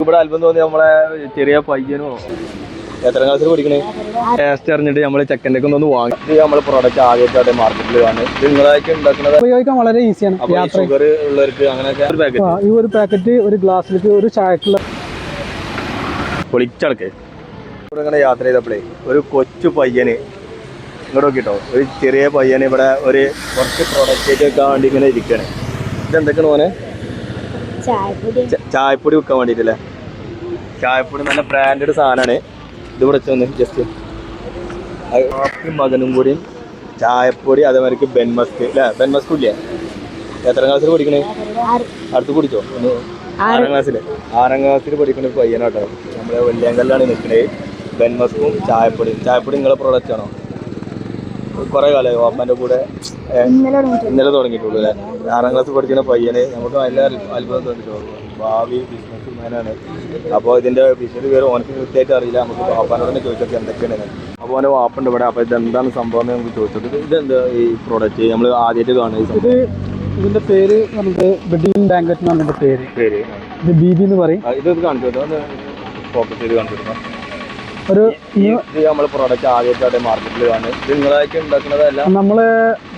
ഇവിടെ അത്ഭുതം തോന്നി നമ്മളെ ചെറിയ പയ്യനോ? എത്ര ക്ലാസ്സിൽ പഠിക്കണേ? ടേസ്റ്റ് അറിഞ്ഞിട്ട് നമ്മൾ ചെക്കന്റെ ഒക്കെ ഒന്ന് വാങ്ങി. നമ്മൾ പ്രോഡക്റ്റ് ആദ്യമായിട്ട് മാർക്കറ്റിൽ ഇത് നിങ്ങളായിട്ട് ഉണ്ടാക്കുന്നത്? ഉപയോഗിക്കാൻ വളരെ ഈസിയാണ് ഷുഗർ ഉള്ളവർക്ക് അങ്ങനെയൊക്കെ ഒരു പാക്കറ്റ് ആ, ഈ ഒരു പാക്കറ്റ് ഒരു ഗ്ലാസ്സിലേക്ക് ഒരു ചായക്കുള്ള പൊളിച്ചടക്ക് ഇവിടെ ഇങ്ങനെ യാത്ര ചെയ്തപ്പോഴേ ഒരു കൊച്ചു പയ്യന് ഇങ്ങോട്ട് നോക്കിട്ടോ. ഒരു ചെറിയ പയ്യന് ഇവിടെ ഒരു കുറച്ച് പ്രോഡക്റ്റ് വെക്കാൻ വേണ്ടി ഇങ്ങനെ ഇരിക്കണേ. ഇതെന്തൊക്കെയാണ് മോനെ? ചായപ്പൊടി വെക്കാൻ വേണ്ടിയിട്ടല്ലേ? ചായപ്പൊടി നല്ല ബ്രാൻഡഡ് സാധനമാണ് ഇത് കുറച്ച് വന്ന് ജസ്റ്റ് മകനും കൂടി ചായപ്പൊടി അതേമാതിരി ബെൻമസ്ക് അല്ലേ ബെൻമസ്ക് ഇല്ലേ എത്ര ക്ലാസ്സിൽ പഠിക്കണേ? അടുത്ത് കുടിച്ചോ? ആറാം ക്ലാസ്സിൽ ആറാം ക്ലാസ്സിൽ പഠിക്കുന്ന പയ്യനാട്ടോ. നമ്മളെ വെള്ളിയാങ്കല്ലാണ് നിൽക്കണേ ബെൻമസ്കും ചായപ്പൊടിയും. ചായപ്പൊടി നിങ്ങളെ പ്രോഡക്റ്റ് ആണോ? കുറേ കാലമായി. അമ്മന്റെ കൂടെ ഇന്നലെ തുടങ്ങിയിട്ടുള്ളു അല്ലേ? ആറാം ക്ലാസ് പഠിക്കുന്ന പയ്യന് നമുക്ക് നല്ല അത്ഭുതം തോന്നിട്ടോ ഭാവി ബിസിനസ് മാനാണ് അപ്പോൾ ഇതിന്റെ ബിസിനസ് പേര് ഓനക്ക് കൃത്യമായിട്ട് അറിയില്ല. നമുക്ക് വാപ്പാനോട് തന്നെ ചോദിച്ചത് എന്തൊക്കെയാണ് അപ്പോൾ ഓനെ വാപ്പുണ്ട് ഇവിടെ. അപ്പോൾ ഇതെന്താണ് സംഭവം എന്ന് നമുക്ക് ചോദിച്ചത് ഇതെന്താ ഈ പ്രോഡക്റ്റ് നമ്മൾ ആദ്യമായിട്ട് കാണുന്നത് ഇത് ഇതിന്റെ പേര് നമുക്ക് ബെഡിങ് ബാങ്കറ്റ് എന്ന് പറഞ്ഞിട്ട് പേര്. പേര്. ഇത് ബി ബി എന്ന് പറയും. ഇത് കാണിച്ചു ഫോക്കസ് ചെയ്ത് കാണിച്ചു? ഒരു നമ്മൾ പ്രോഡക്റ്റ് മാർക്കറ്റിൽ കാണുന്നത്. ഇത് നിങ്ങളായിട്ട് ഉണ്ടാക്കുന്നതല്ല? നമ്മൾ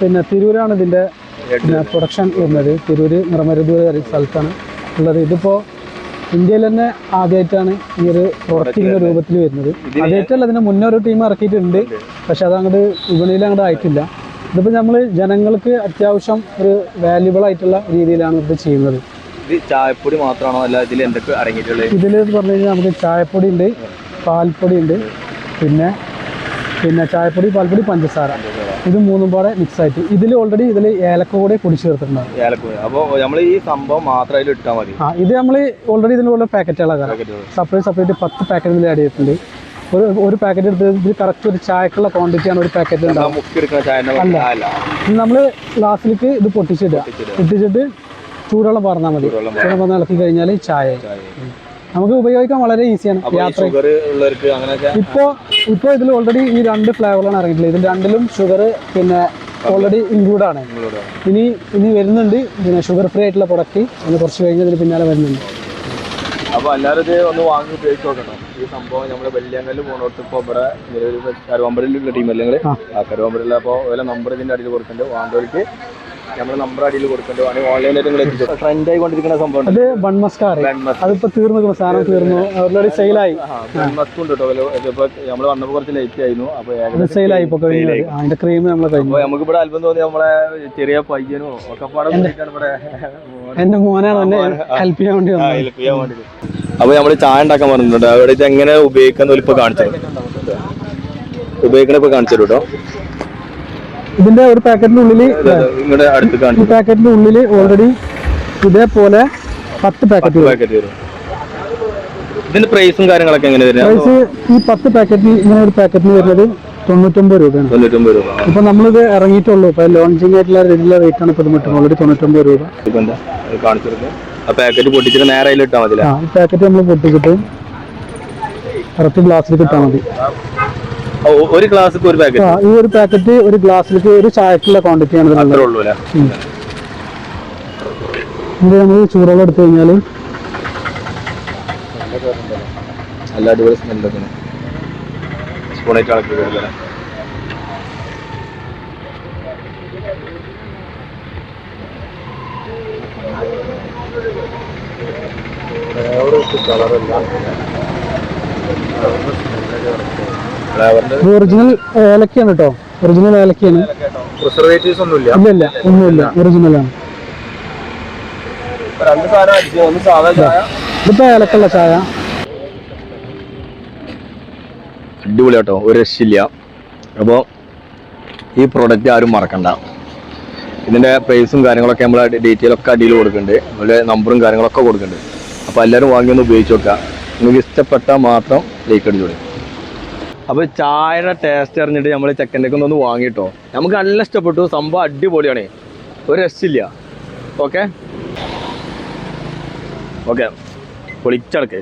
പിന്നെ തിരൂരാണ് ഇതിന്റെ പ്രൊഡക്ഷൻ വരുന്നത്. തിരൂര് നിറമരുത് സ്ഥലത്താണ് ഉള്ളത്. ഇതിപ്പോ ഇന്ത്യയിൽ തന്നെ ആദ്യമായിട്ടാണ് ഈ ഒരു പ്രൊഡക്റ്റ് ഇങ്ങനെ രൂപത്തിൽ വരുന്നത്. ആദ്യമായിട്ടല്ല അതിന് മുന്നേ ഒരു ടീം ഇറക്കിയിട്ടുണ്ട് പക്ഷെ അത് അങ്ങോട്ട് വിപണിയിൽ അങ്ങോട്ട് ആയിട്ടില്ല. ഇതിപ്പോ നമ്മൾ ജനങ്ങൾക്ക് അത്യാവശ്യം ഒരു വാല്യുബിൾ ആയിട്ടുള്ള രീതിയിലാണ് ഇത് ചെയ്യുന്നത്. ഇത് ചായപ്പൊടി മാത്രമാണോ? അല്ല ഇതിൽ എന്തൊക്കെ അടങ്ങിയിട്ടുള്ളത്? ഇതിൽ പറഞ്ഞു കഴിഞ്ഞാൽ നമുക്ക് ചായപ്പൊടി ഉണ്ട്. പാൽപ്പൊടി ഉണ്ട് പിന്നെ പിന്നെ ചായപ്പൊടി പാൽപ്പൊടി പഞ്ചസാര. ഇത് മൂന്നും പാടെ മിക്സ് ആയിട്ട്. ഇതിൽ ഓൾറെഡി ഇതിൽ ഏലക്ക കൂടെ പൊടിച്ച് ചേർത്തിട്ടുണ്ടാവും ഏലക്കുഴ അപ്പോൾ നമ്മൾ ഈ സംഭവം മാത്രം അതിൽ ഇട്ടാൽ മതി. ആ ഇത് നമ്മൾ ഓൾറെഡി ഇതിലുള്ള പാക്കറ്റുകളാണ് പാക്കറ്റുകൾ സെപ്പറേറ്റ് സെപ്പറേറ്റ് പത്ത് പാക്കറ്റ് ഇതിൽ ആഡ് ചെയ്തിട്ടുണ്ട്. ഒരു ഒരു പാക്കറ്റ് എടുത്ത് ഇത് കറക്റ്റ് ഒരു ചായക്കുള്ള ക്വാണ്ടിറ്റിയാണ് ഒരു പാക്കറ്റ് ഉണ്ടാവും അല്ല. നമ്മൾ ഗ്ലാസ്സിലേക്ക് ഇത് പൊട്ടിച്ചിടുക. പൊട്ടിച്ചിട്ട് ചൂടുവെള്ളം പറഞ്ഞാൽ മതി. ചൂടുവെള്ളം പറഞ്ഞ് ഇളക്കി കഴിഞ്ഞാൽ ചായ നമുക്ക് ഉപയോഗിക്കാൻ വളരെ ഈസിയാണ് യാത്ര ഇപ്പോൾ ഇപ്പോൾ ഇതിൽ ഓൾറെഡി ഈ രണ്ട് ഫ്ലേവറാണ് ഇറങ്ങിയിട്ടുള്ളത്. ഇതിൽ രണ്ടിലും ഷുഗർ പിന്നെ ഓൾറെഡി ഇൻക്ലൂഡ് ആണ്. ഇനി ഇനി വരുന്നുണ്ട്. പിന്നെ ഷുഗർ ഫ്രീ ആയിട്ടുള്ള പ്രൊഡക്റ്റ് അത് കുറച്ച് കഴിഞ്ഞ് ഇതിന് പിന്നാലെ വരുന്നുണ്ട്. അപ്പൊ എല്ലാവരും ഇത് ഒന്ന് വാങ്ങി ഉപയോഗിച്ച് നോക്കണം. ഈ സംഭവം നമ്മൾ വെള്ളിയങ്കല്ല് പോണോട്ട് ഇപ്പൊ ഇവിടെ നിലവിൽ കരുവാമ്പടിയിലുള്ള ടീം അല്ലെങ്കിൽ ആ. അപ്പൊ അപ്പോൾ ഓരോ നമ്പർ ഇതിന്റെ അടിയിൽ കൊടുക്കുന്നുണ്ട് വാങ്ങുന്നവർക്ക് നമ്പർ അടിയിൽ കൊടുക്കുന്നുണ്ട് വേണമെങ്കിൽ ഓൺലൈനായിട്ട് നിങ്ങൾ എത്തിച്ചു? ട്രെൻഡ് ആയിക്കൊണ്ടിരിക്കുന്ന സംഭവം ഉണ്ട് അത് ബൺമസ്കാർ അതിപ്പോ തീർന്നു സാധനം തീർന്നു. ഓൾറെഡി സെയിലായി ബെൻമസ്ക് ഉണ്ട് കേട്ടോ. ഇതിപ്പോ നമ്മൾ വന്നപ്പോൾ കുറച്ച് ലേറ്റ് ആയിരുന്നു. അപ്പൊ സെയിലായി അതിന്റെ ക്രീം നമ്മൾ കഴിഞ്ഞു. നമുക്ക് ഇവിടെ തോന്നി നമ്മളെ ചെറിയ പയ്യനോ ഒക്കെ പാടെ കൂടിയിട്ടാണ് ഇവിടെ എന്റെ മോനാണ് എന്നെ ഹെൽപ്പ് ചെയ്യാൻ വേണ്ടി ചെയ്യാൻ. അപ്പൊ നമ്മൾ ചായ ഉണ്ടാക്കാൻ പറഞ്ഞിട്ടുണ്ട്. അവിടെ എങ്ങനെ ഉപയോഗിക്കാൻ ഇപ്പൊ കാണിച്ചു ഉപയോഗിക്കണ ഇപ്പൊ കാണിച്ചു കേട്ടോ. ഇതിന്റെ ഒരു പാക്കറ്റിന്റെ ഉള്ളിൽ ഈ പാക്കറ്റിന്റെ ഉള്ളിൽ ഓൾറെഡി ഇതേപോലെ പത്ത് പാക്കറ്റ് വരും. ഇതിന്റെ പ്രൈസും കാര്യങ്ങളൊക്കെ എങ്ങനെ പ്രൈസ് ഈ പത്ത് പാക്കറ്റിൽ ഇങ്ങനെ ഒരു പാക്കറ്റിന് വരുന്നത് തൊണ്ണൂറ്റൊമ്പത് രൂപയാണ്. തൊണ്ണൂറ്റൊമ്പത് രൂപ. ഇപ്പൊ നമ്മളിത് ഇറങ്ങിയിട്ടുള്ളൂ. ഇപ്പൊ ലോഞ്ചിങ് ആയിട്ടുള്ള രീതിയിലുള്ള റേറ്റ് ആണ് ഇപ്പൊ ഓൾറെഡി തൊണ്ണൂറ്റൊമ്പത് രൂപ. പാക്കറ്റ് പൊട്ടിച്ചിട്ട് നേരെ ഇട്ടാൽ മതി പാക്കറ്റ് നമ്മൾ പൊട്ടിച്ചിട്ട് കറക്റ്റ് ഗ്ലാസ്സിൽ ഇട്ടാൽ മതി. ഒരു ഗ്ലാസ് ഒരു പാക്കറ്റ് ആ ഈ ഒരു പാക്കറ്റ് ഒരു ഗ്ലാസ്സിലേക്ക് ഒരു ചായക്കുള്ള ക്വാണ്ടിറ്റി ആണ് അത്രേ ഉള്ളൂ അല്ലേ? ഇത് നമ്മൾ ചൂടുവെള്ളം എടുത്തു കഴിഞ്ഞാൽ നല്ല അടിപൊളി സ്മെല്ലൊക്കെ സ്പൂണായിട്ട് ഇളക്കി കൊടുക്കുക ഫ്ലേവറിന്റെ ഇത് ഒറിജിനൽ ഏലക്കയാണ് കേട്ടോ. ഒറിജിനൽ ഏലക്കയാണ്. പ്രിസർവേറ്റീവ്സ് ഒന്നുമില്ല. ഇല്ല ഇല്ല ഒന്നുമില്ല. ഒറിജിനൽ ആണ്. രണ്ട് സാധനം അടിച്ചു ഒന്ന് സാധാ ചായ. ഇതിപ്പോ ഏലക്കുള്ള ചായ. അടിപൊളി കേട്ടോ. ഒരു രക്ഷയില്ല. അപ്പോൾ ഈ പ്രോഡക്റ്റ് ആരും മറക്കണ്ട. ഇതിന്റെ പ്രൈസും കാര്യങ്ങളൊക്കെ നമ്മൾ ഡീറ്റെയിൽ ഒക്കെ അടിയിൽ കൊടുക്കുന്നുണ്ട്. അതുപോലെ നമ്പറും കാര്യങ്ങളൊക്കെ കൊടുക്കുന്നുണ്ട്. അപ്പോൾ എല്ലാവരും വാങ്ങി ഒന്ന് ഉപയോഗിച്ച് നോക്കുക. നിങ്ങൾക്ക് ഇഷ്ടപ്പെട്ടാൽ മാത്രം ലൈക്ക് അടിച്ചോളി. അപ്പോൾ ചായയുടെ ടേസ്റ്റ് അറിഞ്ഞിട്ട് നമ്മൾ ചെക്കന്റെ ഒന്ന് വാങ്ങിട്ടോ. നമുക്ക് നല്ല ഇഷ്ടപ്പെട്ടു. സംഭവം അടിപൊളിയാണ്. ഒരു രസില്ല ഓക്കെ ഓക്കെ പൊളിച്ചടക്ക്.